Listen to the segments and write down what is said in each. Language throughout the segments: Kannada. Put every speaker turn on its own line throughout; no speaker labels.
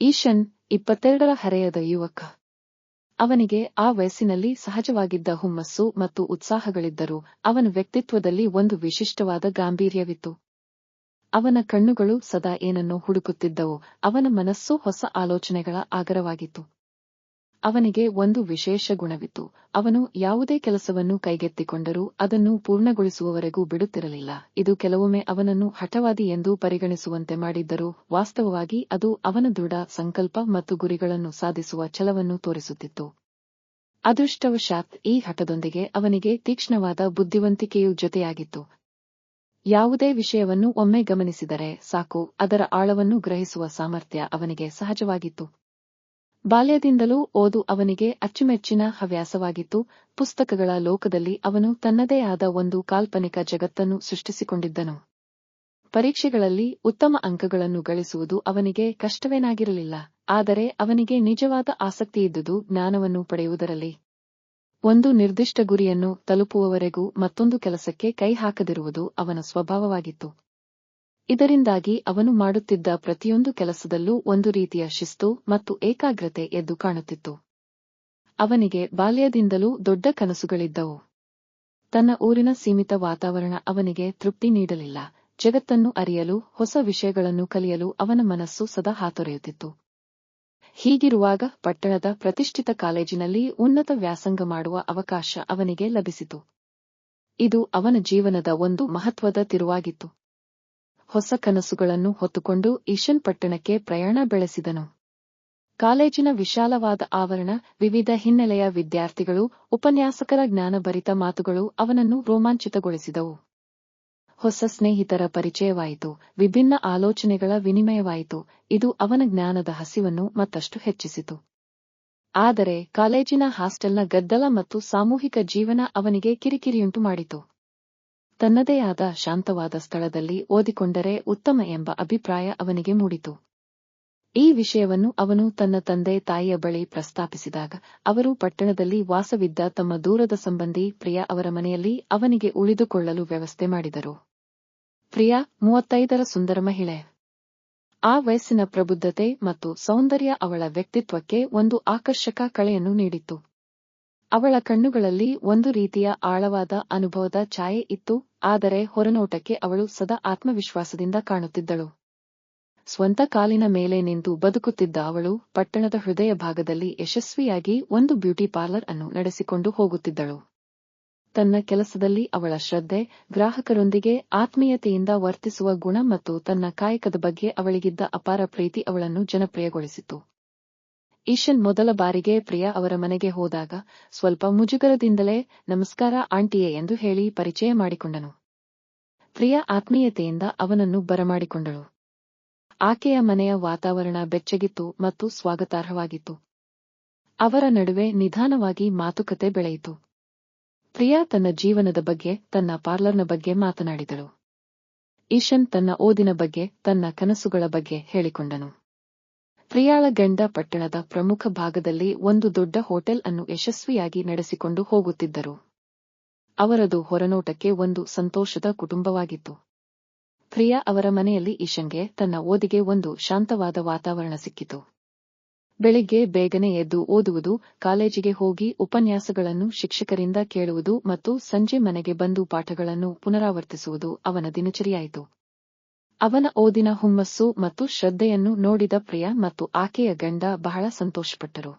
ಈಶನ್ ಇಪ್ಪತ್ತೆರಡರ ಹರೆಯದ ಯುವಕ. ಅವನಿಗೆ ಆ ವಯಸ್ಸಿನಲ್ಲಿ ಸಹಜವಾಗಿದ್ದ ಹುಮ್ಮಸ್ಸು ಮತ್ತು ಉತ್ಸಾಹಗಳಿದ್ದರೂ. ಅವನ ವ್ಯಕ್ತಿತ್ವದಲ್ಲಿ ಒಂದು ವಿಶಿಷ್ಟವಾದ ಗಾಂಭೀರ್ಯವಿತ್ತು. ಅವನ ಕಣ್ಣುಗಳು ಸದಾ ಏನನ್ನೋ ಹುಡುಕುತ್ತಿದ್ದವು. ಅವನ ಮನಸ್ಸು ಹೊಸ ಆಲೋಚನೆಗಳ ಆಗರವಾಗಿತ್ತು. ಅವನಿಗೆ ಒಂದು ವಿಶೇಷ ಗುಣವಿತ್ತು. ಅವನು ಯಾವುದೇ ಕೆಲಸವನ್ನು ಕೈಗೆತ್ತಿಕೊಂಡರೂ ಅದನ್ನು ಪೂರ್ಣಗೊಳಿಸುವವರೆಗೂ ಬಿಡುತ್ತಿರಲಿಲ್ಲ. ಇದು ಕೆಲವೊಮ್ಮೆ ಅವನನ್ನು ಹಠವಾದಿ ಎಂದು ಪರಿಗಣಿಸುವಂತೆ ಮಾಡಿದ್ದರೂ ವಾಸ್ತವವಾಗಿ ಅದು ಅವನ ದೃಢ ಸಂಕಲ್ಪ ಮತ್ತು ಗುರಿಗಳನ್ನು ಸಾಧಿಸುವ ಛಲವನ್ನು ತೋರಿಸುತ್ತಿತ್ತು. ಅದೃಷ್ಟವಶಾತ್ ಈ ಹಠದೊಂದಿಗೆ ಅವನಿಗೆ ತೀಕ್ಷ್ಣವಾದ ಬುದ್ಧಿವಂತಿಕೆಯೂ ಜೊತೆಯಾಗಿತ್ತು. ಯಾವುದೇ ವಿಷಯವನ್ನು ಒಮ್ಮೆ ಗಮನಿಸಿದರೆ ಸಾಕು, ಅದರ ಆಳವನ್ನು ಗ್ರಹಿಸುವ ಸಾಮರ್ಥ್ಯ ಅವನಿಗೆ ಸಹಜವಾಗಿತ್ತು. ಬಾಲ್ಯದಿಂದಲೂ ಓದು ಅವನಿಗೆ ಅಚ್ಚುಮೆಚ್ಚಿನ ಹವ್ಯಾಸವಾಗಿತ್ತು. ಪುಸ್ತಕಗಳ ಲೋಕದಲ್ಲಿ ಅವನು ತನ್ನದೇ ಆದ ಒಂದು ಕಾಲ್ಪನಿಕ ಜಗತ್ತನ್ನು ಸೃಷ್ಟಿಸಿಕೊಂಡಿದ್ದನು. ಪರೀಕ್ಷೆಗಳಲ್ಲಿ ಉತ್ತಮ ಅಂಕಗಳನ್ನು ಗಳಿಸುವುದು ಅವನಿಗೆ ಕಷ್ಟವೇನಾಗಿರಲಿಲ್ಲ, ಆದರೆ ಅವನಿಗೆ ನಿಜವಾದ ಆಸಕ್ತಿಯಿದ್ದುದು ಜ್ಞಾನವನ್ನು ಪಡೆಯುವುದರಲ್ಲಿ. ಒಂದು ನಿರ್ದಿಷ್ಟ ಗುರಿಯನ್ನು ತಲುಪುವವರೆಗೂ ಮತ್ತೊಂದು ಕೆಲಸಕ್ಕೆ ಕೈ ಹಾಕದಿರುವುದು ಅವನ ಸ್ವಭಾವವಾಗಿತ್ತು. ಇದರಿಂದಾಗಿ ಅವನು ಮಾಡುತ್ತಿದ್ದ ಪ್ರತಿಯೊಂದು ಕೆಲಸದಲ್ಲೂ ಒಂದು ರೀತಿಯ ಶಿಸ್ತು ಮತ್ತು ಏಕಾಗ್ರತೆ ಎದ್ದು ಕಾಣುತ್ತಿತ್ತು. ಅವನಿಗೆ ಬಾಲ್ಯದಿಂದಲೂ ದೊಡ್ಡ ಕನಸುಗಳಿದ್ದವು. ತನ್ನ ಊರಿನ ಸೀಮಿತ ವಾತಾವರಣ ಅವನಿಗೆ ತೃಪ್ತಿ ನೀಡಲಿಲ್ಲ. ಜಗತ್ತನ್ನು ಅರಿಯಲು, ಹೊಸ ವಿಷಯಗಳನ್ನು ಕಲಿಯಲು ಅವನ ಮನಸ್ಸು ಸದಾ ಹಾತೊರೆಯುತ್ತಿತ್ತು. ಹೀಗಿರುವಾಗ ಪಟ್ಟಣದ ಪ್ರತಿಷ್ಠಿತ ಕಾಲೇಜಿನಲ್ಲಿ ಉನ್ನತ ವ್ಯಾಸಂಗ ಮಾಡುವ ಅವಕಾಶ ಅವನಿಗೆ ಲಭಿಸಿತು. ಇದು ಅವನ ಜೀವನದ ಒಂದು ಮಹತ್ವದ ತಿರುವಾಗಿತ್ತು. ಹೊಸ ಕನಸುಗಳನ್ನು ಹೊತ್ತುಕೊಂಡು ಈಶನ್ ಪಟ್ಟಣಕ್ಕೆ ಪ್ರಯಾಣ ಬೆಳೆಸಿದನು. ಕಾಲೇಜಿನ ವಿಶಾಲವಾದ ಆವರಣ, ವಿವಿಧ ಹಿನ್ನೆಲೆಯ ವಿದ್ಯಾರ್ಥಿಗಳು, ಉಪನ್ಯಾಸಕರ ಜ್ಞಾನಭರಿತ ಮಾತುಗಳು ಅವನನ್ನು ರೋಮಾಂಚಿತಗೊಳಿಸಿದವು. ಹೊಸ ಸ್ನೇಹಿತರ ಪರಿಚಯವಾಯಿತು, ವಿಭಿನ್ನ ಆಲೋಚನೆಗಳ ವಿನಿಮಯವಾಯಿತು, ಇದು ಅವನ ಜ್ಞಾನದ ಹಸಿವನ್ನು ಮತ್ತಷ್ಟು ಹೆಚ್ಚಿಸಿತು. ಆದರೆ ಕಾಲೇಜಿನ ಹಾಸ್ಟೆಲ್ನ ಗದ್ದಲ ಮತ್ತು ಸಾಮೂಹಿಕ ಜೀವನ ಅವನಿಗೆ ಕಿರಿಕಿರಿಯುಂಟು ಮಾಡಿತು. ತನ್ನದೇ ಆದ ಶಾಂತವಾದ ಸ್ಥಳದಲ್ಲಿ ಓದಿಕೊಂಡರೆ ಉತ್ತಮ ಎಂಬ ಅಭಿಪ್ರಾಯ ಅವನಿಗೆ ಮೂಡಿತು. ಈ ವಿಷಯವನ್ನು ಅವನು ತನ್ನ ತಂದೆ ತಾಯಿಯ ಬಳಿ ಪ್ರಸ್ತಾಪಿಸಿದಾಗ, ಅವರು ಪಟ್ಟಣದಲ್ಲಿ ವಾಸವಿದ್ದ ತಮ್ಮ ದೂರದ ಸಂಬಂಧಿ ಪ್ರಿಯಾ ಅವರ ಮನೆಯಲ್ಲಿ ಅವನಿಗೆ ಉಳಿದುಕೊಳ್ಳಲು ವ್ಯವಸ್ಥೆ ಮಾಡಿದರು. ಪ್ರಿಯಾ, ಮೂವತ್ತೈದರ ಸುಂದರ ಮಹಿಳೆ. ಆ ವಯಸ್ಸಿನ ಪ್ರಬುದ್ಧತೆ ಮತ್ತು ಸೌಂದರ್ಯ ಅವಳ ವ್ಯಕ್ತಿತ್ವಕ್ಕೆ ಒಂದು ಆಕರ್ಷಕ ಕಳೆಯನ್ನು ನೀಡಿತ್ತು. ಅವಳ ಕಣ್ಣುಗಳಲ್ಲಿ ಒಂದು ರೀತಿಯ ಆಳವಾದ ಅನುಭವದ ಛಾಯೆ ಇತ್ತು, ಆದರೆ ಹೊರನೋಟಕ್ಕೆ ಅವಳು ಸದಾ ಆತ್ಮವಿಶ್ವಾಸದಿಂದ ಕಾಣುತ್ತಿದ್ದಳು. ಸ್ವಂತ ಕಾಲಿನ ಮೇಲೆ ನಿಂತು ಬದುಕುತ್ತಿದ್ದ ಅವಳು ಪಟ್ಟಣದ ಹೃದಯ ಭಾಗದಲ್ಲಿ ಯಶಸ್ವಿಯಾಗಿ ಒಂದು ಬ್ಯೂಟಿ ಪಾರ್ಲರ್ ಅನ್ನು ನಡೆಸಿಕೊಂಡು ಹೋಗುತ್ತಿದ್ದಳು. ತನ್ನ ಕೆಲಸದಲ್ಲಿ ಅವಳ ಶ್ರದ್ಧೆ, ಗ್ರಾಹಕರೊಂದಿಗೆ ಆತ್ಮೀಯತೆಯಿಂದ ವರ್ತಿಸುವ ಗುಣ ಮತ್ತು ತನ್ನ ಕಾಯಕದ ಬಗ್ಗೆ ಅವಳಿಗಿದ್ದ ಅಪಾರ ಪ್ರೀತಿ ಅವಳನ್ನು ಜನಪ್ರಿಯಗೊಳಿಸಿತು. ಈಶನ್ ಮೊದಲ ಬಾರಿಗೆ ಪ್ರಿಯಾ ಅವರ ಮನೆಗೆ ಹೋದಾಗ ಸ್ವಲ್ಪ ಮುಜುಗರದಿಂದಲೇ, ನಮಸ್ಕಾರ ಆಂಟಿಯೇ ಎಂದು ಹೇಳಿ ಪರಿಚಯ ಮಾಡಿಕೊಂಡನು. ಪ್ರಿಯಾ ಆತ್ಮೀಯತೆಯಿಂದ ಅವನನ್ನು ಬರಮಾಡಿಕೊಂಡಳು. ಆಕೆಯ ಮನೆಯ ವಾತಾವರಣ ಬೆಚ್ಚಗಿತ್ತು ಮತ್ತು ಸ್ವಾಗತಾರ್ಹವಾಗಿತ್ತು. ಅವರ ನಡುವೆ ನಿಧಾನವಾಗಿ ಮಾತುಕತೆ ಬೆಳೆಯಿತು. ಪ್ರಿಯಾ ತನ್ನ ಜೀವನದ ಬಗ್ಗೆ, ತನ್ನ ಪಾರ್ಲರ್ನ ಬಗ್ಗೆ ಮಾತನಾಡಿದಳು. ಈಶನ್ ತನ್ನ ಓದಿನ ಬಗ್ಗೆ, ತನ್ನ ಕನಸುಗಳ ಬಗ್ಗೆ ಹೇಳಿಕೊಂಡನು. ಪ್ರಿಯಾಳ ಗಂಡ ಪಟ್ಟಣದ ಪ್ರಮುಖ ಭಾಗದಲ್ಲಿ ಒಂದು ದೊಡ್ಡ ಹೋಟೆಲ್ ಅನ್ನು ಯಶಸ್ವಿಯಾಗಿ ನಡೆಸಿಕೊಂಡು ಹೋಗುತ್ತಿದ್ದರು. ಅವರದು ಹೊರನೋಟಕ್ಕೆ ಒಂದು ಸಂತೋಷದ ಕುಟುಂಬವಾಗಿತ್ತು. ಪ್ರಿಯಾ ಅವರ ಮನೆಯಲ್ಲಿ ಈಶಂಗೆ ತನ್ನ ಓದಿಗೆ ಒಂದು ಶಾಂತವಾದ ವಾತಾವರಣ ಸಿಕ್ಕಿತು. ಬೆಳಿಗ್ಗೆ ಬೇಗನೆ ಎದ್ದು ಓದುವುದು, ಕಾಲೇಜಿಗೆ ಹೋಗಿ ಉಪನ್ಯಾಸಗಳನ್ನು ಶಿಕ್ಷಕರಿಂದ ಕೇಳುವುದು ಮತ್ತು ಸಂಜೆ ಮನೆಗೆ ಬಂದು ಪಾಠಗಳನ್ನು ಪುನರಾವರ್ತಿಸುವುದು ಅವನ ದಿನಚರಿಯಾಯಿತು. ಅವನ ಓದಿನ ಹುಮ್ಮಸ್ಸು ಮತ್ತು ಶ್ರದ್ಧೆಯನ್ನು ನೋಡಿದ ಪ್ರಿಯ ಮತ್ತು ಆಕೆಯ ಗಂಡ ಬಹಳ ಸಂತೋಷಪಟ್ಟರು.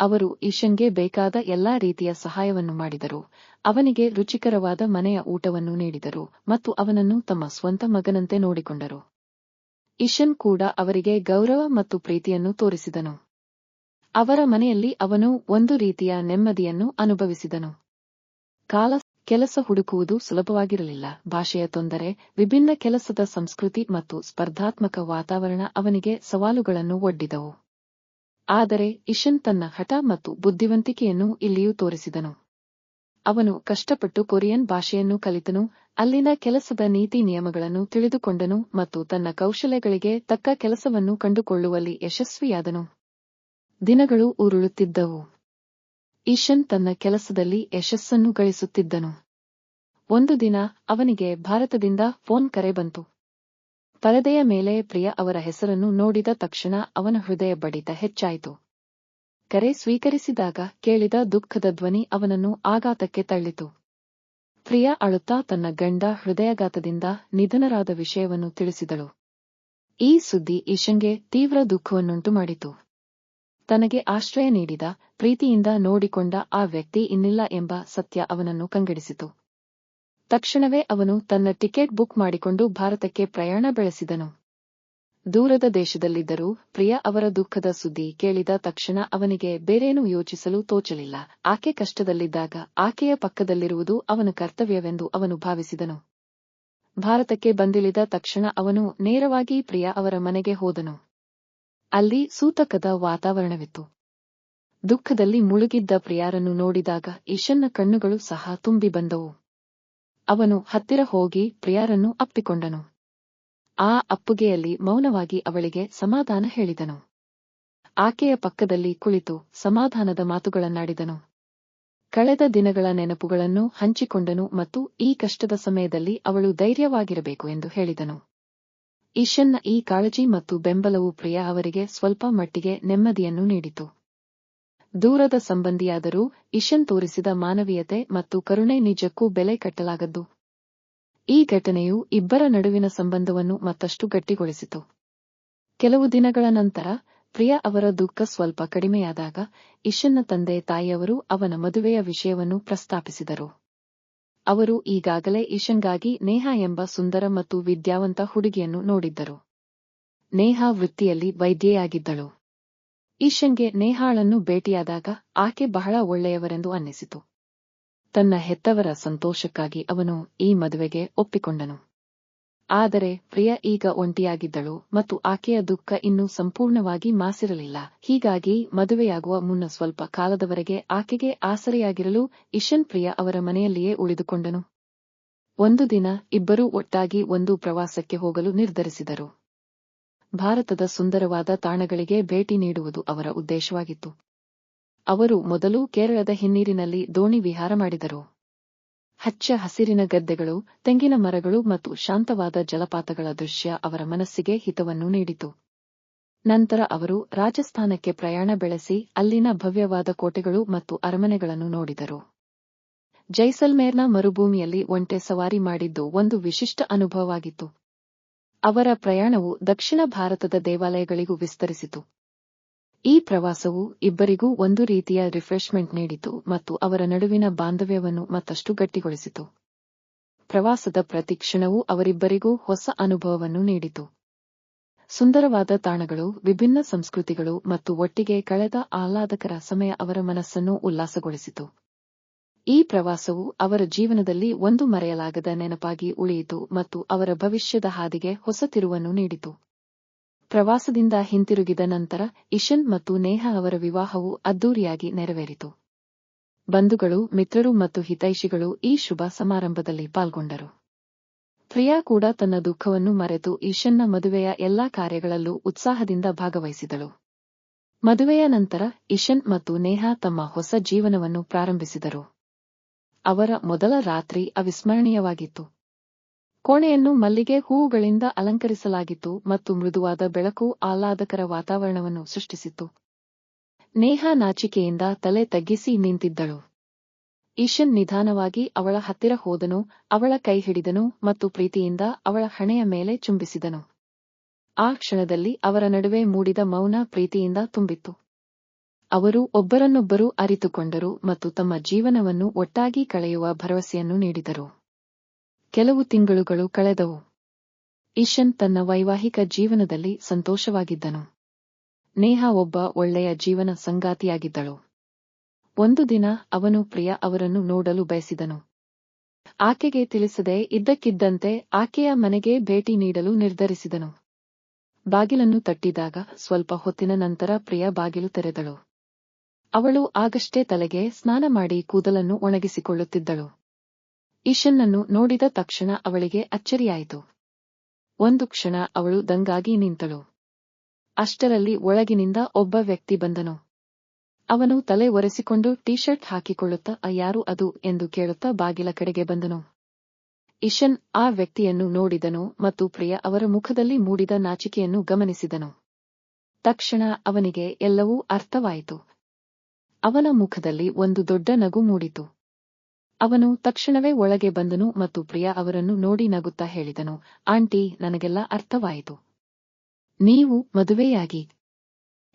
ಅವರು ಈಶನ್ಗೆ ಬೇಕಾದ ಎಲ್ಲಾ ರೀತಿಯ ಸಹಾಯವನ್ನು ಮಾಡಿದರು. ಅವನಿಗೆ ರುಚಿಕರವಾದ ಮನೆಯ ಊಟವನ್ನು ನೀಡಿದರು ಮತ್ತು ಅವನನ್ನು ತಮ್ಮ ಸ್ವಂತ ಮಗನಂತೆ ನೋಡಿಕೊಂಡರು. ಇಶನ್ ಕೂಡ ಅವರಿಗೆ ಗೌರವ ಮತ್ತು ಪ್ರೀತಿಯನ್ನು ತೋರಿಸಿದನು. ಅವರ ಮನೆಯಲ್ಲಿ ಅವನು ಒಂದು ರೀತಿಯ ನೆಮ್ಮದಿಯನ್ನು ಅನುಭವಿಸಿದನು. ಕಾಲ ಕೆಲಸ ಹುಡುಕುವುದು ಸುಲಭವಾಗಿರಲಿಲ್ಲ. ಭಾಷೆಯ ತೊಂದರೆ, ವಿಭಿನ್ನ ಕೆಲಸದ ಸಂಸ್ಕೃತಿ ಮತ್ತು ಸ್ಪರ್ಧಾತ್ಮಕ ವಾತಾವರಣ ಅವನಿಗೆ ಸವಾಲುಗಳನ್ನು ಒಡ್ಡಿದವು. ಆದರೆ ಇಶನ್ ತನ್ನ ಹಠ ಮತ್ತು ಬುದ್ಧಿವಂತಿಕೆಯನ್ನು ಇಲ್ಲಿಯೂ ತೋರಿಸಿದನು. ಅವನು ಕಷ್ಟಪಟ್ಟು ಕೊರಿಯನ್ ಭಾಷೆಯನ್ನು ಕಲಿತನು, ಅಲ್ಲಿನ ಕೆಲಸದ ನೀತಿ ನಿಯಮಗಳನ್ನು ತಿಳಿದುಕೊಂಡನು ಮತ್ತು ತನ್ನ ಕೌಶಲ್ಯಗಳಿಗೆ ತಕ್ಕ ಕೆಲಸವನ್ನು ಕಂಡುಕೊಳ್ಳುವಲ್ಲಿ ಯಶಸ್ವಿಯಾದನು. ದಿನಗಳು ಉರುಳುತ್ತಿದ್ದವು. ಈಶನ್ ತನ್ನ ಕೆಲಸದಲ್ಲಿ ಯಶಸ್ಸನ್ನು ಗಳಿಸುತ್ತಿದ್ದನು. ಒಂದು ದಿನ ಅವನಿಗೆ ಭಾರತದಿಂದ ಫೋನ್ ಕರೆ ಬಂತು. ಪರದೆಯ ಮೇಲೆ ಪ್ರಿಯ ಅವರ ಹೆಸರನ್ನು ನೋಡಿದ ತಕ್ಷಣ ಅವನ ಹೃದಯ ಬಡಿತ ಹೆಚ್ಚಾಯಿತು. ಕರೆ ಸ್ವೀಕರಿಸಿದಾಗ ಕೇಳಿದ ದುಃಖದ ಧ್ವನಿ ಅವನನ್ನು ಆಘಾತಕ್ಕೆ ತಳ್ಳಿತು. ಪ್ರಿಯ ಅಳುತ್ತಾ ತನ್ನ ಗಂಡ ಹೃದಯಾಘಾತದಿಂದ ನಿಧನರಾದ ವಿಷಯವನ್ನು ತಿಳಿಸಿದಳು. ಈ ಸುದ್ದಿ ಈಶನ್ಗೆ ತೀವ್ರ ದುಃಖವನ್ನುಂಟು ಮಾಡಿತು ತನಗೆ ಆಶ್ರಯ ನೀಡಿದ, ಪ್ರೀತಿಯಿಂದ ನೋಡಿಕೊಂಡ ಆ ವ್ಯಕ್ತಿ ಇನ್ನಿಲ್ಲ ಎಂಬ ಸತ್ಯ ಅವನನ್ನು ಕಂಗೆಡಿಸಿತು. ತಕ್ಷಣವೇ ಅವನು ತನ್ನ ಟಿಕೆಟ್ ಬುಕ್ ಮಾಡಿಕೊಂಡು ಭಾರತಕ್ಕೆ ಪ್ರಯಾಣ ಬೆಳೆಸಿದನು. ದೂರದ ದೇಶದಲ್ಲಿದ್ದರೂ ಪ್ರಿಯ ಅವರ ದುಃಖದ ಸುದ್ದಿ ಕೇಳಿದ ತಕ್ಷಣ ಅವನಿಗೆ ಬೇರೇನೂ ಯೋಚಿಸಲು ತೋಚಲಿಲ್ಲ. ಆಕೆ ಕಷ್ಟದಲ್ಲಿದ್ದಾಗ ಆಕೆಯ ಪಕ್ಕದಲ್ಲಿರುವುದು ಅವನ ಕರ್ತವ್ಯವೆಂದು ಅವನು ಭಾವಿಸಿದನು. ಭಾರತಕ್ಕೆ ಬಂದಿಳಿದ ತಕ್ಷಣ ಅವನು ನೇರವಾಗಿ ಪ್ರಿಯ ಅವರ ಮನೆಗೆ ಹೋದನು. ಅಲ್ಲಿ ಸೂತಕದ ವಾತಾವರಣವಿತ್ತು. ದುಃಖದಲ್ಲಿ ಮುಳುಗಿದ್ದ ಪ್ರಿಯಾರನ್ನು ನೋಡಿದಾಗ ಈಶನ್ನ ಕಣ್ಣುಗಳು ಸಹ ತುಂಬಿ ಬಂದವು. ಅವನು ಹತ್ತಿರ ಹೋಗಿ ಪ್ರಿಯಾರನ್ನು ಅಪ್ಪಿಕೊಂಡನು. ಆ ಅಪ್ಪುಗೆಯಲ್ಲಿ ಮೌನವಾಗಿ ಅವಳಿಗೆ ಸಮಾಧಾನ ಹೇಳಿದನು. ಆಕೆಯ ಪಕ್ಕದಲ್ಲಿ ಕುಳಿತು ಸಮಾಧಾನದ ಮಾತುಗಳನ್ನಾಡಿದನು. ಕಳೆದ ದಿನಗಳ ನೆನಪುಗಳನ್ನು ಹಂಚಿಕೊಂಡನು ಮತ್ತು ಈ ಕಷ್ಟದ ಸಮಯದಲ್ಲಿ ಅವಳು ಧೈರ್ಯವಾಗಿರಬೇಕು ಎಂದು ಹೇಳಿದನು. ಈಶನ್ನ ಈ ಕಾಳಜಿ ಮತ್ತು ಬೆಂಬಲವು ಪ್ರಿಯ ಅವರಿಗೆ ಸ್ವಲ್ಪ ಮಟ್ಟಿಗೆ ನೆಮ್ಮದಿಯನ್ನು ನೀಡಿತು. ದೂರದ ಸಂಬಂಧಿಯಾದರೂ ಇಶನ್ ತೋರಿಸಿದ ಮಾನವೀಯತೆ ಮತ್ತು ಕರುಣೆ ನಿಜಕ್ಕೂ ಬೆಲೆ ಕಟ್ಟಲಾಗದ್ದು. ಈ ಘಟನೆಯು ಇಬ್ಬರ ನಡುವಿನ ಸಂಬಂಧವನ್ನು ಮತ್ತಷ್ಟು ಗಟ್ಟಿಗೊಳಿಸಿತು. ಕೆಲವು ದಿನಗಳ ನಂತರ ಪ್ರಿಯ ಅವರ ದುಃಖ ಸ್ವಲ್ಪ ಕಡಿಮೆಯಾದಾಗ ಇಶನ್ನ ತಂದೆ ತಾಯಿಯವರು ಅವನ ಮದುವೆಯ ವಿಷಯವನ್ನು ಪ್ರಸ್ತಾಪಿಸಿದರು. ಅವರು ಈಗಾಗಲೇ ಈಶನ್ಗಾಗಿ ನೇಹಾ ಎಂಬ ಸುಂದರ ಮತ್ತು ವಿದ್ಯಾವಂತ ಹುಡುಗಿಯನ್ನು ನೋಡಿದ್ದರು. ನೇಹಾ ವೃತ್ತಿಯಲ್ಲಿ ವೈದ್ಯೆಯಾಗಿದ್ದಳು. ಈಶನ್ಗೆ ನೇಹಾಳನ್ನು ಭೇಟಿಯಾದಾಗ ಆಕೆ ಬಹಳ ಒಳ್ಳೆಯವರೆಂದು ಅನ್ನಿಸಿತು. ತನ್ನ ಹೆತ್ತವರ ಸಂತೋಷಕ್ಕಾಗಿ ಅವನು ಈ ಮದುವೆಗೆ ಒಪ್ಪಿಕೊಂಡನು. ಆದರೆ ಪ್ರಿಯ ಈಗ ಒಂಟಿಯಾಗಿದ್ದಳು ಮತ್ತು ಆಕೆಯ ದುಃಖ ಇನ್ನೂ ಸಂಪೂರ್ಣವಾಗಿ ಮಾಸಿರಲಿಲ್ಲ. ಹೀಗಾಗಿ ಮದುವೆಯಾಗುವ ಮುನ್ನ ಸ್ವಲ್ಪ ಕಾಲದವರೆಗೆ ಆಕೆಗೆ ಆಸರೆಯಾಗಿರಲು ಇಶನ್ ಪ್ರಿಯ ಅವರ ಮನೆಯಲ್ಲಿಯೇ ಉಳಿದುಕೊಂಡನು. ಒಂದು ದಿನ ಇಬ್ಬರೂ ಒಟ್ಟಾಗಿ ಒಂದು ಪ್ರವಾಸಕ್ಕೆ ಹೋಗಲು ನಿರ್ಧರಿಸಿದರು. ಭಾರತದ ಸುಂದರವಾದ ತಾಣಗಳಿಗೆ ಭೇಟಿ ನೀಡುವುದು ಅವರ ಉದ್ದೇಶವಾಗಿತ್ತು. ಅವರು ಮೊದಲು ಕೇರಳದ ಹಿನ್ನೀರಿನಲ್ಲಿ ದೋಣಿ ವಿಹಾರ ಮಾಡಿದರು. ಹಚ್ಚ ಹಸಿರಿನ ಗದ್ದೆಗಳು, ತೆಂಗಿನ ಮರಗಳು ಮತ್ತು ಶಾಂತವಾದ ಜಲಪಾತಗಳ ದೃಶ್ಯ ಅವರ ಮನಸ್ಸಿಗೆ ಹಿತವನ್ನು ನೀಡಿತು. ನಂತರ ಅವರು ರಾಜಸ್ಥಾನಕ್ಕೆ ಪ್ರಯಾಣ ಬೆಳೆಸಿ ಅಲ್ಲಿನ ಭವ್ಯವಾದ ಕೋಟೆಗಳು ಮತ್ತು ಅರಮನೆಗಳನ್ನು ನೋಡಿದರು. ಜೈಸಲ್ಮೇರ್ನ ಮರುಭೂಮಿಯಲ್ಲಿ ಒಂಟೆ ಸವಾರಿ ಮಾಡಿದ್ದು ಒಂದು ವಿಶಿಷ್ಟ ಅನುಭವವಾಗಿತ್ತು. ಅವರ ಪ್ರಯಾಣವು ದಕ್ಷಿಣ ಭಾರತದ ದೇವಾಲಯಗಳಿಗೂ ವಿಸ್ತರಿಸಿತು. ಈ ಪ್ರವಾಸವು ಇಬ್ಬರಿಗೂ ಒಂದು ರೀತಿಯ ರಿಫ್ರೆಶ್ಮೆಂಟ್ ನೀಡಿತು ಮತ್ತು ಅವರ ನಡುವಿನ ಬಾಂಧವ್ಯವನ್ನು ಮತ್ತಷ್ಟು ಗಟ್ಟಿಗೊಳಿಸಿತು. ಪ್ರವಾಸದ ಪ್ರತಿ ಕ್ಷಣವೂ ಅವರಿಬ್ಬರಿಗೂ ಹೊಸ ಅನುಭವವನ್ನು ನೀಡಿತು. ಸುಂದರವಾದ ತಾಣಗಳು, ವಿಭಿನ್ನ ಸಂಸ್ಕೃತಿಗಳು ಮತ್ತು ಒಟ್ಟಿಗೆ ಕಳೆದ ಆಹ್ಲಾದಕರ ಸಮಯ ಅವರ ಮನಸ್ಸನ್ನು ಉಲ್ಲಾಸಗೊಳಿಸಿತು. ಈ ಪ್ರವಾಸವು ಅವರ ಜೀವನದಲ್ಲಿ ಒಂದು ಮರೆಯಲಾಗದ ನೆನಪಾಗಿ ಉಳಿಯಿತು ಮತ್ತು ಅವರ ಭವಿಷ್ಯದ ಹಾದಿಗೆ ಹೊಸ ತಿರುವನ್ನು ನೀಡಿತು. ಪ್ರವಾಸದಿಂದ ಹಿಂತಿರುಗಿದ ನಂತರ ಇಶನ್ ಮತ್ತು ನೇಹಾ ಅವರ ವಿವಾಹವು ಅದ್ದೂರಿಯಾಗಿ ನೆರವೇರಿತು. ಬಂಧುಗಳು, ಮಿತ್ರರು ಮತ್ತು ಹಿತೈಷಿಗಳು ಈ ಶುಭ ಸಮಾರಂಭದಲ್ಲಿ ಪಾಲ್ಗೊಂಡರು. ಪ್ರಿಯಾ ಕೂಡ ತನ್ನ ದುಃಖವನ್ನು ಮರೆತು ಇಶನ್ನ ಮದುವೆಯ ಎಲ್ಲಾ ಕಾರ್ಯಗಳಲ್ಲೂ ಉತ್ಸಾಹದಿಂದ ಭಾಗವಹಿಸಿದಳು. ಮದುವೆಯ ನಂತರ ಇಶನ್ ಮತ್ತು ನೇಹಾ ತಮ್ಮ ಹೊಸ ಜೀವನವನ್ನು ಪ್ರಾರಂಭಿಸಿದರು. ಅವರ ಮೊದಲ ರಾತ್ರಿ ಅವಿಸ್ಮರಣೀಯವಾಗಿತ್ತು. ಕೋಣೆಯನ್ನು ಮಲ್ಲಿಗೆ ಹೂವುಗಳಿಂದ ಅಲಂಕರಿಸಲಾಗಿತ್ತು ಮತ್ತು ಮೃದುವಾದ ಬೆಳಕು ಆಹ್ಲಾದಕರ ವಾತಾವರಣವನ್ನು ಸೃಷ್ಟಿಸಿತು ನೇಹಾ ನಾಚಿಕೆಯಿಂದ ತಲೆ ತಗ್ಗಿಸಿ ನಿಂತಿದ್ದಳು. ಈಶನ್ ನಿಧಾನವಾಗಿ ಅವಳ ಹತ್ತಿರ ಹೋದನು, ಅವಳ ಕೈ ಹಿಡಿದನು ಮತ್ತು ಪ್ರೀತಿಯಿಂದ ಅವಳ ಹಣೆಯ ಮೇಲೆ ಚುಂಬಿಸಿದನು. ಆ ಕ್ಷಣದಲ್ಲಿ ಅವರ ನಡುವೆ ಮೂಡಿದ ಮೌನ ಪ್ರೀತಿಯಿಂದ ತುಂಬಿತ್ತು. ಅವರು ಒಬ್ಬರನ್ನೊಬ್ಬರು ಅರಿತುಕೊಂಡರು ಮತ್ತು ತಮ್ಮ ಜೀವನವನ್ನು ಒಟ್ಟಾಗಿ ಕಳೆಯುವ ಭರವಸೆಯನ್ನು ನೀಡಿದರು. ಕೆಲವು ತಿಂಗಳುಗಳು ಕಳೆದವು. ಈಶನ್ ತನ್ನ ವೈವಾಹಿಕ ಜೀವನದಲ್ಲಿ ಸಂತೋಷವಾಗಿದ್ದನು. ನೇಹಾ ಒಬ್ಬ ಒಳ್ಳೆಯ ಜೀವನ ಸಂಗಾತಿಯಾಗಿದ್ದಳು. ಒಂದು ದಿನ ಅವನು ಪ್ರಿಯ ಅವರನ್ನು ನೋಡಲು ಬಯಸಿದನು. ಆಕೆಗೆ ತಿಳಿಸದೆ ಇದ್ದಕ್ಕಿದ್ದಂತೆ ಆಕೆಯ ಮನೆಗೆ ಭೇಟಿ ನೀಡಲು ನಿರ್ಧರಿಸಿದನು. ಬಾಗಿಲನ್ನು ತಟ್ಟಿದಾಗ ಸ್ವಲ್ಪ ಹೊತ್ತಿನ ನಂತರ ಪ್ರಿಯ ಬಾಗಿಲು ತೆರೆದಳು. ಅವಳು ಆಗಷ್ಟೇ ತಲೆಗೆ ಸ್ನಾನ ಮಾಡಿ ಕೂದಲನ್ನು ಒಣಗಿಸಿಕೊಳ್ಳುತ್ತಿದ್ದಳು. ಈಶನ್ನನ್ನು ನೋಡಿದ ತಕ್ಷಣ ಅವಳಿಗೆ ಅಚ್ಚರಿಯಾಯಿತು. ಒಂದು ಕ್ಷಣ ಅವಳು ದಂಗಾಗಿ ನಿಂತಳು. ಅಷ್ಟರಲ್ಲಿ ಒಳಗಿನಿಂದ ಒಬ್ಬ ವ್ಯಕ್ತಿ ಬಂದನು. ಅವನು ತಲೆ ಒರೆಸಿಕೊಂಡು ಟೀ ಶರ್ಟ್ ಹಾಕಿಕೊಳ್ಳುತ್ತಾ, ಯಾರು ಅದು? ಎಂದು ಕೇಳುತ್ತಾ ಬಾಗಿಲ ಕಡೆಗೆ ಬಂದನು. ಇಶನ್ ಆ ವ್ಯಕ್ತಿಯನ್ನು ನೋಡಿದನು ಮತ್ತು ಪ್ರಿಯ ಅವರ ಮುಖದಲ್ಲಿ ಮೂಡಿದ ನಾಚಿಕೆಯನ್ನು ಗಮನಿಸಿದನು. ತಕ್ಷಣ ಅವನಿಗೆ ಎಲ್ಲವೂ ಅರ್ಥವಾಯಿತು. ಅವನ ಮುಖದಲ್ಲಿ ಒಂದು ದೊಡ್ಡ ನಗು ಮೂಡಿತು. ಅವನು ತಕ್ಷಣವೇ ಒಳಗೆ ಬಂದನು ಮತ್ತು ಪ್ರಿಯಾ ಅವರನ್ನು ನೋಡಿ ನಗುತ್ತಾ ಹೇಳಿದನು, ಆಂಟಿ, ನನಗೆಲ್ಲ ಅರ್ಥವಾಯಿತು. ನೀವು ಮದುವೆಯಾಗಿ.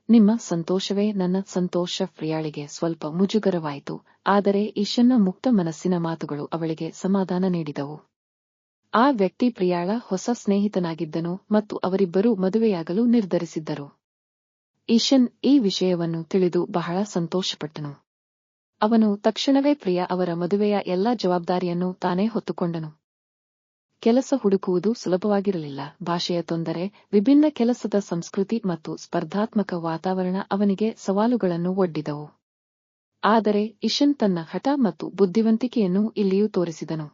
ನಿಮ್ಮ ಸಂತೋಷವೇ ನನ್ನ ಸಂತೋಷ ಪ್ರಿಯಾಳಿಗೆ ಸ್ವಲ್ಪ ಮುಜುಗರವಾಯಿತು, ಆದರೆ ಈಶನ್ನ ಮುಕ್ತ ಮನಸ್ಸಿನ ಮಾತುಗಳು ಅವಳಿಗೆ ಸಮಾಧಾನ ನೀಡಿದವು. ಆ ವ್ಯಕ್ತಿ ಪ್ರಿಯಾಳ ಹೊಸ ಸ್ನೇಹಿತನಾಗಿದ್ದನು ಮತ್ತು ಅವರಿಬ್ಬರೂ ಮದುವೆಯಾಗಲು ನಿರ್ಧರಿಸಿದ್ದರು. ಈಶನ್ ಈ ವಿಷಯವನ್ನು ತಿಳಿದು ಬಹಳ ಸಂತೋಷಪಟ್ಟನು. ಅವನು ತಕ್ಷಣವೇ ಪ್ರಿಯ ಅವರ ಮದುವೆಯ ಎಲ್ಲಾ ಜವಾಬ್ದಾರಿಯನ್ನು ತಾನೇ ಹೊತ್ತುಕೊಂಡನು. ಕೆಲಸ ಹುಡುಕುವುದು ಸುಲಭವಾಗಿರಲಿಲ್ಲ. ಭಾಷೆಯ ತೊಂದರೆ, ವಿಭಿನ್ನ ಕೆಲಸದ ಸಂಸ್ಕೃತಿ ಮತ್ತು ಸ್ಪರ್ಧಾತ್ಮಕ ವಾತಾವರಣ ಅವನಿಗೆ ಸವಾಲುಗಳನ್ನು ಒಡ್ಡಿದವು. ಆದರೆ ಇಶನ್ ತನ್ನ ಹಠ ಮತ್ತು ಬುದ್ಧಿವಂತಿಕೆಯನ್ನು ಇಲ್ಲಿಯೂ ತೋರಿಸಿದನು.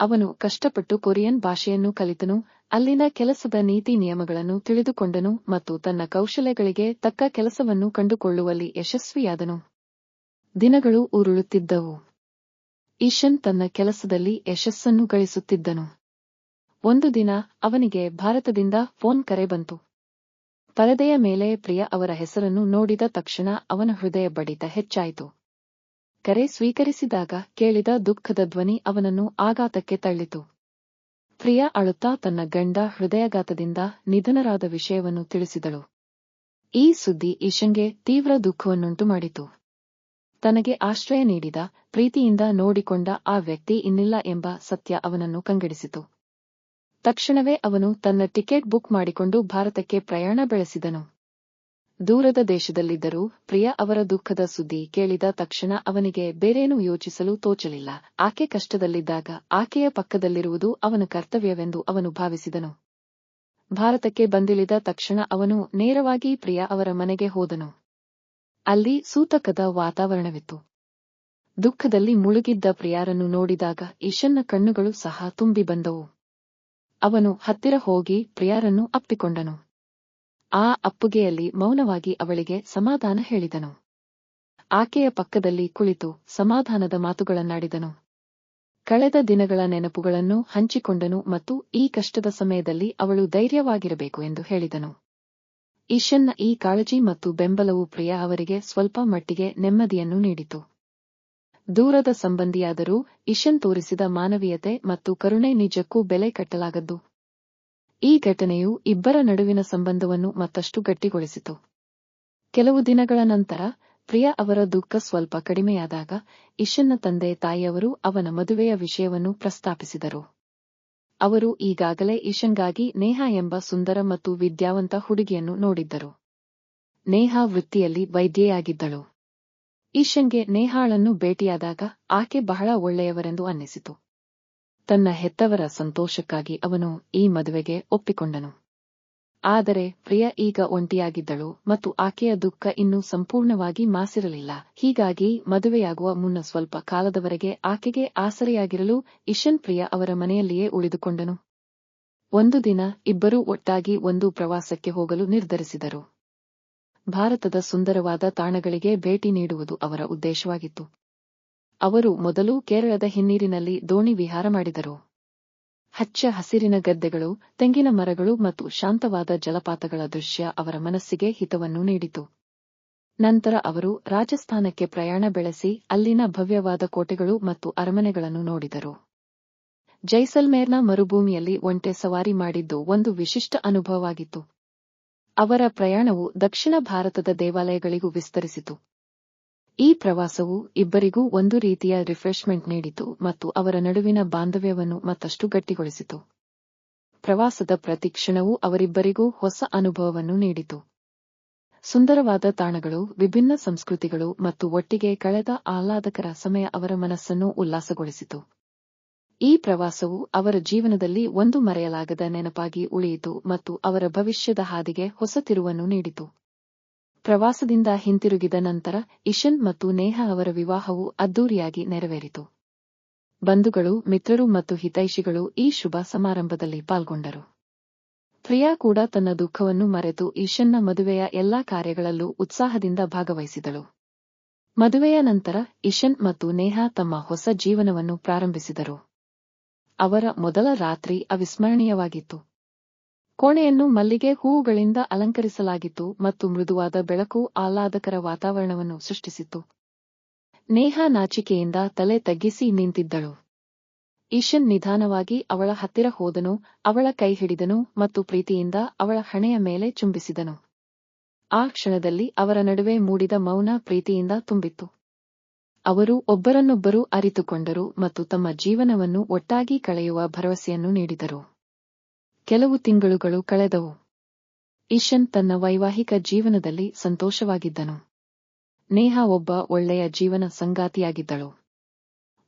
ಅವನು ಕಷ್ಟಪಟ್ಟು ಕೊರಿಯನ್ ಭಾಷೆಯನ್ನು ಕಲಿತನು, ಅಲ್ಲಿನ ಕೆಲಸದ ನೀತಿ ನಿಯಮಗಳನ್ನು ತಿಳಿದುಕೊಂಡನು ಮತ್ತು ತನ್ನ ಕೌಶಲ್ಯಗಳಿಗೆ ತಕ್ಕ ಕೆಲಸವನ್ನು ಕಂಡುಕೊಳ್ಳುವಲ್ಲಿ ಯಶಸ್ವಿಯಾದನು. ದಿನಗಳು ಉರುಳುತ್ತಿದ್ದವು. ಈಶನ್ ತನ್ನ ಕೆಲಸದಲ್ಲಿ ಯಶಸ್ಸನ್ನು ಗಳಿಸುತ್ತಿದ್ದನು. ಒಂದು ದಿನ ಅವನಿಗೆ ಭಾರತದಿಂದ ಫೋನ್ ಕರೆ ಬಂತು. ಪರದೆಯ ಮೇಲೆ ಪ್ರಿಯ ಅವರ ಹೆಸರನ್ನು ನೋಡಿದ ತಕ್ಷಣ ಅವನ ಹೃದಯ ಬಡಿತ ಹೆಚ್ಚಾಯಿತು. ಕರೆ ಸ್ವೀಕರಿಸಿದಾಗ ಕೇಳಿದ ದುಃಖದ ಧ್ವನಿ ಅವನನ್ನು ಆಘಾತಕ್ಕೆ ತಳ್ಳಿತು. ಪ್ರಿಯ ಅಳುತ್ತಾ ತನ್ನ ಗಂಡ ಹೃದಯಾಘಾತದಿಂದ ನಿಧನರಾದ ವಿಷಯವನ್ನು ತಿಳಿಸಿದಳು. ಈ ಸುದ್ದಿ ಈಶನ್ಗೆ ತೀವ್ರ ದುಃಖವನ್ನುಂಟು ಮಾಡಿತು ತನಗೆ ಆಶ್ರಯ ನೀಡಿದ ಪ್ರೀತಿಯಿಂದ ನೋಡಿಕೊಂಡ ಆ ವ್ಯಕ್ತಿ ಇನ್ನಿಲ್ಲ ಎಂಬ ಸತ್ಯ ಅವನನ್ನು ಕಂಗೆಡಿಸಿತು. ತಕ್ಷಣವೇ ಅವನು ತನ್ನ ಟಿಕೆಟ್ ಬುಕ್ ಮಾಡಿಕೊಂಡು ಭಾರತಕ್ಕೆ ಪ್ರಯಾಣ ಬೆಳೆಸಿದನು. ದೂರದ ದೇಶದಲ್ಲಿದ್ದರೂ ಪ್ರಿಯ ಅವರ ದುಃಖದ ಸುದ್ದಿ ಕೇಳಿದ ತಕ್ಷಣ ಅವನಿಗೆ ಬೇರೇನೂ ಯೋಚಿಸಲು ತೋಚಲಿಲ್ಲ. ಆಕೆ ಕಷ್ಟದಲ್ಲಿದ್ದಾಗ ಆಕೆಯ ಪಕ್ಕದಲ್ಲಿರುವುದು ಅವನ ಕರ್ತವ್ಯವೆಂದು ಅವನು ಭಾವಿಸಿದನು. ಭಾರತಕ್ಕೆ ಬಂದಿಳಿದ ತಕ್ಷಣ ಅವನು ನೇರವಾಗಿ ಪ್ರಿಯ ಅವರ ಮನೆಗೆ ಹೋದನು. ಅಲ್ಲಿ ಸೂತಕದ ವಾತಾವರಣವಿತ್ತು. ದುಃಖದಲ್ಲಿ ಮುಳುಗಿದ್ದ ಪ್ರಿಯಾರನ್ನು ನೋಡಿದಾಗ ಈಶನ್ನ ಕಣ್ಣುಗಳು ಸಹ ತುಂಬಿ ಬಂದವು. ಅವನು ಹತ್ತಿರ ಹೋಗಿ ಪ್ರಿಯಾರನ್ನು ಅಪ್ಪಿಕೊಂಡನು. ಆ ಅಪ್ಪುಗೆಯಲ್ಲಿ ಮೌನವಾಗಿ ಅವಳಿಗೆ ಸಮಾಧಾನ ಹೇಳಿದನು. ಆಕೆಯ ಪಕ್ಕದಲ್ಲಿ ಕುಳಿತು ಸಮಾಧಾನದ ಮಾತುಗಳನ್ನಾಡಿದನು. ಕಳೆದ ದಿನಗಳ ನೆನಪುಗಳನ್ನು ಹಂಚಿಕೊಂಡನು ಮತ್ತು ಈ ಕಷ್ಟದ ಸಮಯದಲ್ಲಿ ಅವಳು ಧೈರ್ಯವಾಗಿರಬೇಕು ಎಂದು ಹೇಳಿದನು. ಈಶನ್ನ ಈ ಕಾಳಜಿ ಮತ್ತು ಬೆಂಬಲವು ಪ್ರಿಯ ಅವರಿಗೆ ಸ್ವಲ್ಪ ಮಟ್ಟಿಗೆ ನೆಮ್ಮದಿಯನ್ನು ನೀಡಿತು. ದೂರದ ಸಂಬಂಧಿಯಾದರೂ ಇಶನ್ ತೋರಿಸಿದ ಮಾನವೀಯತೆ ಮತ್ತು ಕರುಣೆ ನಿಜಕ್ಕೂ ಬೆಲೆ ಕಟ್ಟಲಾಗದ್ದು. ಈ ಘಟನೆಯು ಇಬ್ಬರ ನಡುವಿನ ಸಂಬಂಧವನ್ನು ಮತ್ತಷ್ಟು ಗಟ್ಟಿಗೊಳಿಸಿತು. ಕೆಲವು ದಿನಗಳ ನಂತರ ಪ್ರಿಯ ಅವರ ದುಃಖ ಸ್ವಲ್ಪ ಕಡಿಮೆಯಾದಾಗ ಇಶನ್ನ ತಂದೆ ತಾಯಿಯವರು ಅವನ ಮದುವೆಯ ವಿಷಯವನ್ನು ಪ್ರಸ್ತಾಪಿಸಿದರು. ಅವರು ಈಗಾಗಲೇ ಈಶನ್ಗಾಗಿ ನೇಹಾ ಎಂಬ ಸುಂದರ ಮತ್ತು ವಿದ್ಯಾವಂತ ಹುಡುಗಿಯನ್ನು ನೋಡಿದ್ದರು. ನೇಹಾ ವೃತ್ತಿಯಲ್ಲಿ ವೈದ್ಯೆಯಾಗಿದ್ದಳು. ಈಶನ್ಗೆ ನೇಹಾಳನ್ನು ಭೇಟಿಯಾದಾಗ ಆಕೆ ಬಹಳ ಒಳ್ಳೆಯವರೆಂದು ಅನ್ನಿಸಿತು. ತನ್ನ ಹೆತ್ತವರ ಸಂತೋಷಕ್ಕಾಗಿ ಅವನು ಈ ಮದುವೆಗೆ ಒಪ್ಪಿಕೊಂಡನು. ಆದರೆ ಪ್ರಿಯ ಈಗ ಒಂಟಿಯಾಗಿದ್ದಳು ಮತ್ತು ಆಕೆಯ ದುಃಖ ಇನ್ನೂ ಸಂಪೂರ್ಣವಾಗಿ ಮಾಸಿರಲಿಲ್ಲ. ಹೀಗಾಗಿ ಮದುವೆಯಾಗುವ ಮುನ್ನ ಸ್ವಲ್ಪ ಕಾಲದವರೆಗೆ ಆಕೆಗೆ ಆಸರೆಯಾಗಿರಲು ಇಶನ್ ಪ್ರಿಯ ಅವರ ಮನೆಯಲ್ಲಿಯೇ ಉಳಿದುಕೊಂಡನು. ಒಂದು ದಿನ ಇಬ್ಬರೂ ಒಟ್ಟಾಗಿ ಒಂದು ಪ್ರವಾಸಕ್ಕೆ ಹೋಗಲು ನಿರ್ಧರಿಸಿದರು. ಭಾರತದ ಸುಂದರವಾದ ತಾಣಗಳಿಗೆ ಭೇಟಿ ನೀಡುವುದು ಅವರ ಉದ್ದೇಶವಾಗಿತ್ತು. ಅವರು ಮೊದಲು ಕೇರಳದ ಹಿನ್ನೀರಿನಲ್ಲಿ ದೋಣಿ ವಿಹಾರ ಮಾಡಿದರು. ಹಚ್ಚ ಹಸಿರಿನ ಗದ್ದೆಗಳು, ತೆಂಗಿನ ಮರಗಳು ಮತ್ತು ಶಾಂತವಾದ ಜಲಪಾತಗಳ ದೃಶ್ಯ ಅವರ ಮನಸ್ಸಿಗೆ ಹಿತವನ್ನು ನೀಡಿತು. ನಂತರ ಅವರು ರಾಜಸ್ಥಾನಕ್ಕೆ ಪ್ರಯಾಣ ಬೆಳೆಸಿ ಅಲ್ಲಿನ ಭವ್ಯವಾದ ಕೋಟೆಗಳು ಮತ್ತು ಅರಮನೆಗಳನ್ನು ನೋಡಿದರು. ಜೈಸಲ್ಮೇರ್ನ ಮರುಭೂಮಿಯಲ್ಲಿ ಒಂಟೆ ಸವಾರಿ ಮಾಡಿದ್ದು ಒಂದು ವಿಶಿಷ್ಟ ಅನುಭವವಾಗಿತ್ತು. ಅವರ ಪ್ರಯಾಣವು ದಕ್ಷಿಣ ಭಾರತದ ದೇವಾಲಯಗಳಿಗೂ ವಿಸ್ತರಿಸಿತು. ಈ ಪ್ರವಾಸವು ಇಬ್ಬರಿಗೂ ಒಂದು ರೀತಿಯ ರಿಫ್ರೆಶ್ಮೆಂಟ್ ನೀಡಿತು ಮತ್ತು ಅವರ ನಡುವಿನ ಬಾಂಧವ್ಯವನ್ನು ಮತ್ತಷ್ಟು ಗಟ್ಟಿಗೊಳಿಸಿತು. ಪ್ರವಾಸದ ಪ್ರತಿ ಕ್ಷಣವೂ ಅವರಿಬ್ಬರಿಗೂ ಹೊಸ ಅನುಭವವನ್ನು ನೀಡಿತು. ಸುಂದರವಾದ ತಾಣಗಳು, ವಿಭಿನ್ನ ಸಂಸ್ಕೃತಿಗಳು ಮತ್ತು ಒಟ್ಟಿಗೆ ಕಳೆದ ಆಹ್ಲಾದಕರ ಸಮಯ ಅವರ ಮನಸ್ಸನ್ನು ಉಲ್ಲಾಸಗೊಳಿಸಿತು. ಈ ಪ್ರವಾಸವು ಅವರ ಜೀವನದಲ್ಲಿ ಒಂದು ಮರೆಯಲಾಗದ ನೆನಪಾಗಿ ಉಳಿಯಿತು ಮತ್ತು ಅವರ ಭವಿಷ್ಯದ ಹಾದಿಗೆ ಹೊಸ ತಿರುವನ್ನು ನೀಡಿತು. ಪ್ರವಾಸದಿಂದ ಹಿಂತಿರುಗಿದ ನಂತರ ಇಶನ್ ಮತ್ತು ನೇಹಾ ಅವರ ವಿವಾಹವು ಅದ್ದೂರಿಯಾಗಿ ನೆರವೇರಿತು. ಬಂಧುಗಳು, ಮಿತ್ರರು ಮತ್ತು ಹಿತೈಷಿಗಳು ಈ ಶುಭ ಸಮಾರಂಭದಲ್ಲಿ ಪಾಲ್ಗೊಂಡರು. ಪ್ರಿಯಾ ಕೂಡ ತನ್ನ ದುಃಖವನ್ನು ಮರೆತು ಈಶನ್ನ ಮದುವೆಯ ಎಲ್ಲಾ ಕಾರ್ಯಗಳಲ್ಲೂ ಉತ್ಸಾಹದಿಂದ ಭಾಗವಹಿಸಿದಳು. ಮದುವೆಯ ನಂತರ ಇಶನ್ ಮತ್ತು ನೇಹಾ ತಮ್ಮ ಹೊಸ ಜೀವನವನ್ನು ಪ್ರಾರಂಭಿಸಿದರು. ಅವರ ಮೊದಲ ರಾತ್ರಿ ಅವಿಸ್ಮರಣೀಯವಾಗಿತ್ತು. ಕೋಣೆಯನ್ನು ಮಲ್ಲಿಗೆ ಹೂವುಗಳಿಂದ ಅಲಂಕರಿಸಲಾಗಿತ್ತು ಮತ್ತು ಮೃದುವಾದ ಬೆಳಕು ಆಹ್ಲಾದಕರ ವಾತಾವರಣವನ್ನು ಸೃಷ್ಟಿಸಿತು ನೇಹ ನಾಚಿಕೆಯಿಂದ ತಲೆ ತಗ್ಗಿಸಿ ನಿಂತಿದ್ದಳು. ಈಶನ್ ನಿಧಾನವಾಗಿ ಅವಳ ಹತ್ತಿರ ಹೋದನು, ಅವಳ ಕೈ ಹಿಡಿದನು ಮತ್ತು ಪ್ರೀತಿಯಿಂದ ಅವಳ ಹಣೆಯ ಮೇಲೆ ಚುಂಬಿಸಿದನು. ಆ ಕ್ಷಣದಲ್ಲಿ ಅವರ ನಡುವೆ ಮೂಡಿದ ಮೌನ ಪ್ರೀತಿಯಿಂದ ತುಂಬಿತ್ತು. ಅವರು ಒಬ್ಬರನ್ನೊಬ್ಬರು ಅರಿತುಕೊಂಡರು ಮತ್ತು ತಮ್ಮ ಜೀವನವನ್ನು ಒಟ್ಟಾಗಿ ಕಳೆಯುವ ಭರವಸೆಯನ್ನು ನೀಡಿದರು. ಕೆಲವು ತಿಂಗಳುಗಳು ಕಳೆದವು. ಈಶನ್ ತನ್ನ ವೈವಾಹಿಕ ಜೀವನದಲ್ಲಿ ಸಂತೋಷವಾಗಿದ್ದನು. ನೇಹ ಒಬ್ಬ ಒಳ್ಳೆಯ ಜೀವನ ಸಂಗಾತಿಯಾಗಿದ್ದಳು.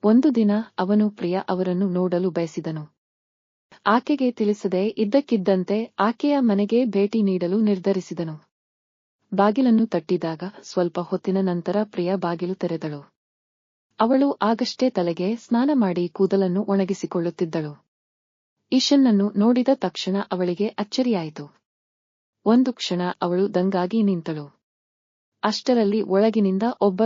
ಒಂದು ದಿನ ಅವನು ಪ್ರಿಯ ಅವರನ್ನು ನೋಡಲು ಬಯಸಿದನು. ಆಕೆಗೆ ತಿಳಿಸದೆ ಇದ್ದಕ್ಕಿದ್ದಂತೆ ಆಕೆಯ ಮನೆಗೆ ಭೇಟಿ ನೀಡಲು ನಿರ್ಧರಿಸಿದನು. ಬಾಗಿಲನ್ನು ತಟ್ಟಿದಾಗ ಸ್ವಲ್ಪ ಹೊತ್ತಿನ ನಂತರ ಪ್ರಿಯ ಬಾಗಿಲು ತೆರೆದಳು. ಅವಳು ಆಗಷ್ಟೇ ತಲೆಗೆ ಸ್ನಾನ ಮಾಡಿ ಕೂದಲನ್ನು ಒಣಗಿಸಿಕೊಳ್ಳುತ್ತಿದ್ದಳು. ಈಶನ್ನನ್ನು ನೋಡಿದ ತಕ್ಷಣ ಅವಳಿಗೆ ಅಚ್ಚರಿಯಾಯಿತು. ಒಂದು ಕ್ಷಣ ಅವಳು ದಂಗಾಗಿ ನಿಂತಳು. ಅಷ್ಟರಲ್ಲಿ ಒಳಗಿನಿಂದ ಒಬ್ಬ